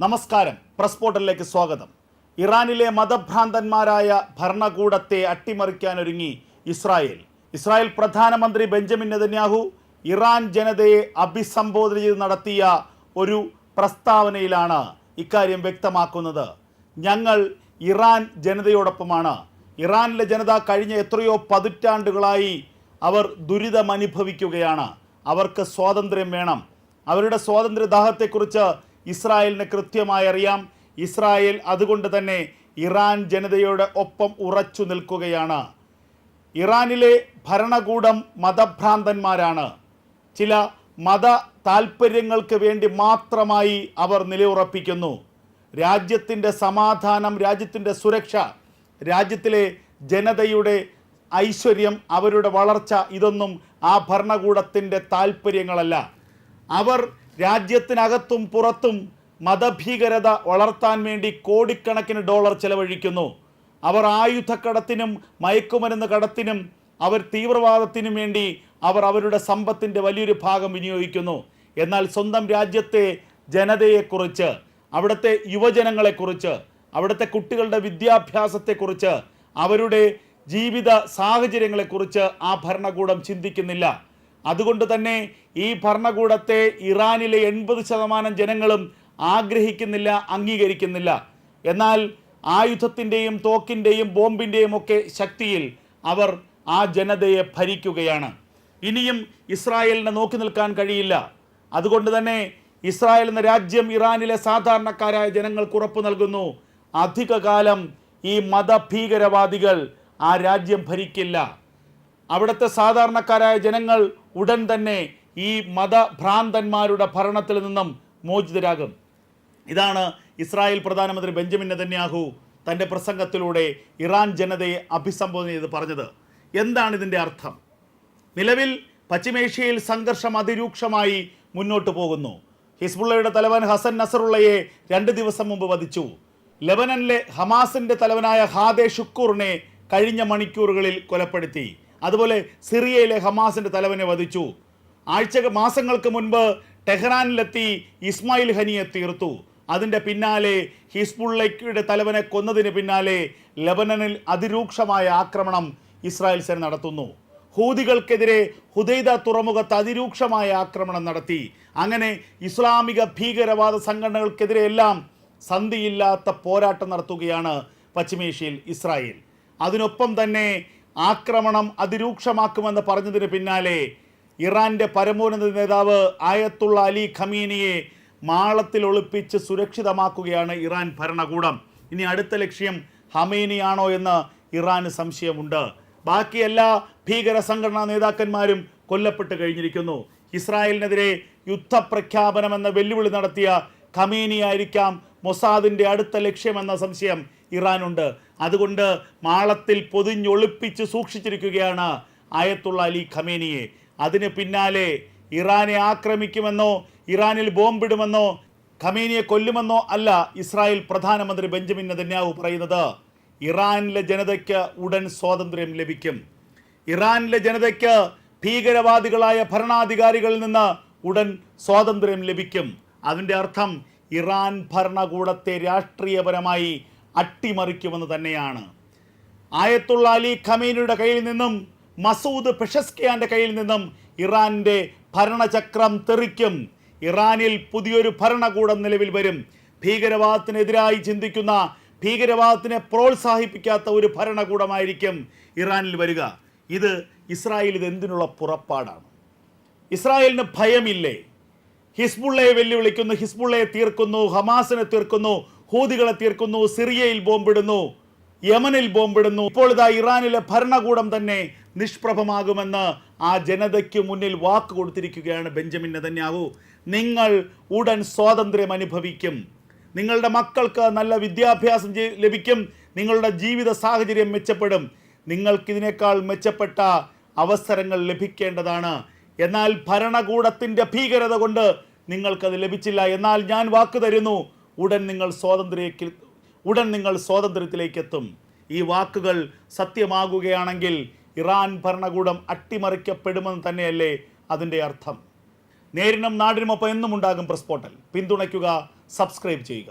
നമസ്കാരം. പ്രസ് പോർട്ടലിലേക്ക് സ്വാഗതം. ഇറാനിലെ മതഭ്രാന്തന്മാരായ ഭരണകൂടത്തെ അട്ടിമറിക്കാനൊരുങ്ങി ഇസ്രായേൽ. ഇസ്രായേൽ പ്രധാനമന്ത്രി ബെഞ്ചമിൻ നെതന്യാഹു ഇറാൻ ജനതയെ അഭിസംബോധന ചെയ്ത് നടത്തിയ ഒരു പ്രസ്താവനയിലാണ് ഇക്കാര്യം വ്യക്തമാക്കുന്നത്. ഞങ്ങൾ ഇറാൻ ജനതയോടൊപ്പമാണ്. ഇറാനിലെ ജനത കഴിഞ്ഞ എത്രയോ പതിറ്റാണ്ടുകളായി അവർ ദുരിതമനുഭവിക്കുകയാണ്. അവർക്ക് സ്വാതന്ത്ര്യം വേണം. അവരുടെ സ്വാതന്ത്ര്യദാഹത്തെക്കുറിച്ച് ഇസ്രായേലിന് കൃത്യമായി അറിയാം. ഇസ്രായേൽ അതുകൊണ്ട് തന്നെ ഇറാൻ ജനതയുടെ ഒപ്പം ഉറച്ചു നിൽക്കുകയാണ്. ഇറാനിലെ ഭരണകൂടം മതഭ്രാന്തന്മാരാണ്. ചില മത താൽപ്പര്യങ്ങൾക്ക് വേണ്ടി മാത്രമായി അവർ നിലയുറപ്പിക്കുന്നു. രാജ്യത്തിന്റെ സമാധാനം രാജ്യത്തിന്റെ സുരക്ഷ രാജ്യത്തിലെ ജനതയുടെ ഐശ്വര്യം അവരുടെ വളർച്ച ഇതൊന്നും ആ ഭരണകൂടത്തിന്റെ താൽപ്പര്യങ്ങളല്ല അവർ രാജ്യത്തിനകത്തും പുറത്തും മതഭീകരത വളർത്താൻ വേണ്ടി കോടിക്കണക്കിന് ഡോളർ ചെലവഴിക്കുന്നു. അവർ ആയുധക്കടത്തിനും മയക്കുമരുന്ന് കടത്തിനും അവർ തീവ്രവാദത്തിനും വേണ്ടി അവർ അവരുടെ സമ്പത്തിന്റെ വലിയൊരു ഭാഗം വിനിയോഗിക്കുന്നു. എന്നാൽ സ്വന്തം രാജ്യത്തെ ജനതയെക്കുറിച്ച് അവിടുത്തെ യുവജനങ്ങളെക്കുറിച്ച് അവിടുത്തെ കുട്ടികളുടെ വിദ്യാഭ്യാസത്തെക്കുറിച്ച് അവരുടെ ജീവിത സാഹചര്യങ്ങളെക്കുറിച്ച് ആ ഭരണകൂടം ചിന്തിക്കുന്നില്ല. അതുകൊണ്ട് തന്നെ ഈ ഭരണകൂടത്തെ ഇറാനിലെ എൺപത് ശതമാനം ജനങ്ങളും ആഗ്രഹിക്കുന്നില്ല അംഗീകരിക്കുന്നില്ല. എന്നാൽ ആയുധത്തിന്റെയും തോക്കിന്റെയും ബോംബിന്റെയും ഒക്കെ ശക്തിയിൽ അവർ ആ ജനതയെ ഭരിക്കുകയാണ്. ഇനിയും ഇസ്രായേലിനെ നോക്കി നിൽക്കാൻ കഴിയില്ല. അതുകൊണ്ട് തന്നെ ഇസ്രായേൽ എന്ന രാജ്യം ഇറാനിലെ സാധാരണക്കാരായ ജനങ്ങൾക്ക് ഉറപ്പു നൽകുന്നു. അധികകാലം ഈ മതഭീകരവാദികൾ ആ രാജ്യം ഭരിക്കില്ല. അവിടുത്തെ സാധാരണക്കാരായ ജനങ്ങൾ ഉടൻ തന്നെ ഈ മതഭ്രാന്തന്മാരുടെ ഭരണത്തിൽ നിന്നും മോചിതരാകും. ഇതാണ് ഇസ്രായേൽ പ്രധാനമന്ത്രി ബെഞ്ചമിൻ നെതന്യാഹു തന്റെ പ്രസംഗത്തിലൂടെ ഇറാൻ ജനതയെ അഭിസംബോധന ചെയ്ത് പറഞ്ഞത്. എന്താണ് ഇതിന്റെ അർത്ഥം? നിലവിൽ പശ്ചിമേഷ്യയിൽ സംഘർഷം അതിരൂക്ഷമായി മുന്നോട്ട് പോകുന്നു. ഹിസ്ബുള്ളയുടെ തലവൻ ഹസൻ നസറുള്ളയെ രണ്ട് ദിവസം മുമ്പ് വധിച്ചു. ലെബനനിലെ ഹമാസിന്റെ തലവനായ ഹാദെ ഷുക്കൂറിനെ കഴിഞ്ഞ മണിക്കൂറുകളിൽ കൊലപ്പെടുത്തി. അതുപോലെ സിറിയയിലെ ഹമാസിന്റെ തലവനെ വധിച്ചു. ആഴ്ച മാസങ്ങൾക്ക് മുൻപ് ടെഹ്റാനിലെത്തി ഇസ്മായിൽ ഹനിയെ തീർത്തു. അതിന്റെ പിന്നാലെ ഹിസ്ബുള്ളയുടെ തലവനെ കൊന്നതിന് പിന്നാലെ ലബനനിൽ അതിരൂക്ഷമായ ആക്രമണം ഇസ്രായേൽ സേന നടത്തുന്നു. ഹൂതികൾക്കെതിരെ ഹുദൈദ തുറമുഖത്ത് അതിരൂക്ഷമായ ആക്രമണം നടത്തി. അങ്ങനെ ഇസ്ലാമിക ഭീകരവാദ സംഘടനകൾക്കെതിരെയെല്ലാം സന്ധിയില്ലാത്ത പോരാട്ടം നടത്തുകയാണ് പശ്ചിമേഷ്യയിൽ ഇസ്രായേൽ. അതിനൊപ്പം തന്നെ ആക്രമണം അതിരൂക്ഷമാക്കുമെന്ന് പറഞ്ഞതിന് പിന്നാലെ ഇറാന്റെ പരമോന്നത നേതാവ് ആയത്തുള്ള അലി ഖമീനിയെ മാളത്തിൽ ഒളിപ്പിച്ച് സുരക്ഷിതമാക്കുകയാണ് ഇറാൻ ഭരണകൂടം. ഇനി അടുത്ത ലക്ഷ്യം ഹമീനിയാണോ എന്ന് ഇറാന് സംശയമുണ്ട്. ബാക്കി എല്ലാ ഭീകര സംഘടനാ നേതാക്കന്മാരും കൊല്ലപ്പെട്ട് കഴിഞ്ഞിരിക്കുന്നു. ഇസ്രായേലിനെതിരെ യുദ്ധപ്രഖ്യാപനമെന്ന വെല്ലുവിളി നടത്തിയ ഖമീനി ആയിരിക്കാം മൊസാദിന്റെ അടുത്ത ലക്ഷ്യമെന്ന സംശയം ഇറാനുണ്ട്. അതുകൊണ്ട് മാളത്തിൽ പൊതിഞ്ഞൊളിപ്പിച്ച് സൂക്ഷിച്ചിരിക്കുകയാണ് ആയത്തുള്ള അലി ഖമേനിയെ. അതിന് പിന്നാലെ ഇറാനെ ആക്രമിക്കുമെന്നോ ഇറാനിൽ ബോംബിടുമെന്നോ ഖമേനിയെ കൊല്ലുമെന്നോ അല്ല ഇസ്രായേൽ പ്രധാനമന്ത്രി ബെഞ്ചമിൻ നെതന്യാഹു പറയുന്നത്. ഇറാനിലെ ജനതയ്ക്ക് ഉടൻ സ്വാതന്ത്ര്യം ലഭിക്കും. ഇറാനിലെ ജനതയ്ക്ക് ഭീകരവാദികളായ ഭരണാധികാരികളിൽ നിന്ന് ഉടൻ സ്വാതന്ത്ര്യം ലഭിക്കും. അതിന്റെ അർത്ഥം ഇറാൻ ഭരണകൂടത്തെ രാഷ്ട്രീയപരമായി അട്ടിമറിക്കുമെന്ന് തന്നെയാണ്. ആയത്തുള്ള അലി ഖമീനിയുടെ കയ്യിൽ നിന്നും മസൂദ് പെഷസ്കിയാന്റെ കയ്യിൽ നിന്നും ഇറാന്റെ ഭരണചക്രം തെറിക്കും. ഇറാനിൽ പുതിയൊരു ഭരണകൂടം നിലവിൽ വരും. ഭീകരവാദത്തിനെതിരായി ചിന്തിക്കുന്ന ഭീകരവാദത്തിനെ പ്രോത്സാഹിപ്പിക്കാത്ത ഒരു ഭരണകൂടമായിരിക്കും ഇറാനിൽ വരിക. ഇത് ഇസ്രായേൽ ഇത് എന്തിനുള്ള പുറപ്പാടാണ്? ഇസ്രായേലിന് ഭയമില്ലേ? ഹിസ്ബുള്ളയെ വെല്ലുവിളിക്കുന്നു ഹിസ്ബുള്ളയെ തീർക്കുന്നു ഹമാസിനെ തീർക്കുന്നു ഹൂദികളെ തീർക്കുന്നു സിറിയയിൽ ബോംബിടുന്നു യമനിൽ ബോംബിടുന്നു. ഇപ്പോൾ ഇതാ ഇറാനിലെ ഭരണകൂടം തന്നെ നിഷ്പ്രഭമാകുമെന്ന് ആ ജനതയ്ക്ക് മുന്നിൽ വാക്ക് കൊടുത്തിരിക്കുകയാണ് ബെഞ്ചമിൻ നെതന്യാവു നിങ്ങൾ ഉടൻ സ്വാതന്ത്ര്യം അനുഭവിക്കും. നിങ്ങളുടെ മക്കൾക്ക് നല്ല വിദ്യാഭ്യാസം ലഭിക്കും. നിങ്ങളുടെ ജീവിത സാഹചര്യം മെച്ചപ്പെടും. നിങ്ങൾക്കിതിനേക്കാൾ മെച്ചപ്പെട്ട അവസരങ്ങൾ ലഭിക്കേണ്ടതാണ്. എന്നാൽ ഭരണകൂടത്തിന്റെ ഭീകരത കൊണ്ട് നിങ്ങൾക്കത് ലഭിച്ചില്ല എന്നാൽ ഞാൻ വാക്ക് തരുന്നു. ഉടൻ നിങ്ങൾ സ്വാതന്ത്ര്യ ഉടൻ നിങ്ങൾ സ്വാതന്ത്ര്യത്തിലേക്ക് എത്തും ഈ വാക്കുകൾ സത്യമാകുകയാണെങ്കിൽ ഇറാൻ ഭരണകൂടം അട്ടിമറിക്കപ്പെടുമെന്ന് തന്നെയല്ലേ അതിന്റെ അർത്ഥം. നേരിനും നാടിനുമൊപ്പം എന്നും ഉണ്ടാകും പ്രസ്പോർട്ടൽ പിന്തുണയ്ക്കുക സബ്സ്ക്രൈബ് ചെയ്യുക.